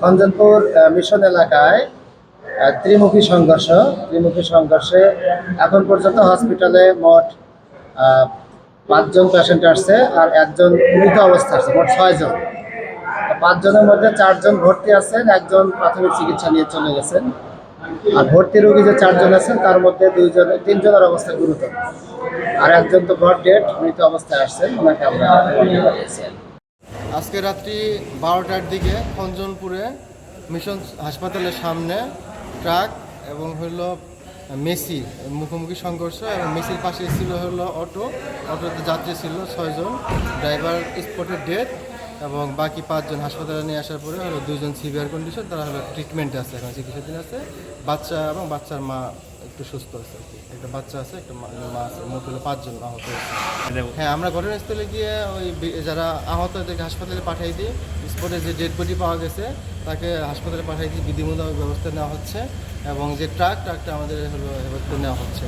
Khanjanpur mission এলাকায় ত্রিমুখী সংঘর্ষ। ত্রিমুখী সংঘর্ষে এখন পর্যন্ত হসপিটালে মোট পাঁচজন পেশেন্ট আসছে আর একজন মৃত অবস্থা আছে মোট ছয়জন। পাঁচজনের মধ্যে চারজন ভর্তি আছেন, একজন প্রাথমিক চিকিৎসা নিয়ে চলে গেছেন। আর ভর্তি রোগী যে চারজন আছেন, তার মধ্যে দুইজন, তিনজনের অবস্থা গুরুতর। আর একজন তো ব্রড ডেট মৃত অবস্থায় আসছেন, ওনাকে আমরা আজকে রাত্রি বারোটার দিকে খঞ্জনপুরে মিশন হাসপাতালের সামনে ট্রাক এবং হলো মেসি, মুখোমুখি সংঘর্ষ এবং মেসির পাশে ছিল হলো অটো। অটোতে যাত্রী ছিল ছয়জন, ড্রাইভার স্পটের ডেথ এবং বাকি পাঁচজন হাসপাতালে নিয়ে আসার পরে হলো দুজন সিভিয়ার কন্ডিশন, তারা হলো ট্রিটমেন্টে আছে, এখন চিকিৎসাধীন আছে। বাচ্চা এবং বাচ্চার মা একটু সুস্থ আছে আর কি। একটা বাচ্চা আছে একটা মা মা আছে মোট হলো পাঁচজন আহত হয়েছে হ্যাঁ আমরা ঘটনাস্থলে গিয়ে ওই যারা আহত তাদেরকে হাসপাতালে পাঠিয়ে দিই স্পটে যে ডেড বডি পাওয়া গেছে তাকে হাসপাতালে পাঠিয়ে দিয়ে বিধিমূলক ব্যবস্থা নেওয়া হচ্ছে এবং যে ট্রাক ট্রাকটা আমাদের হলো হেফাজতে নেওয়া হচ্ছে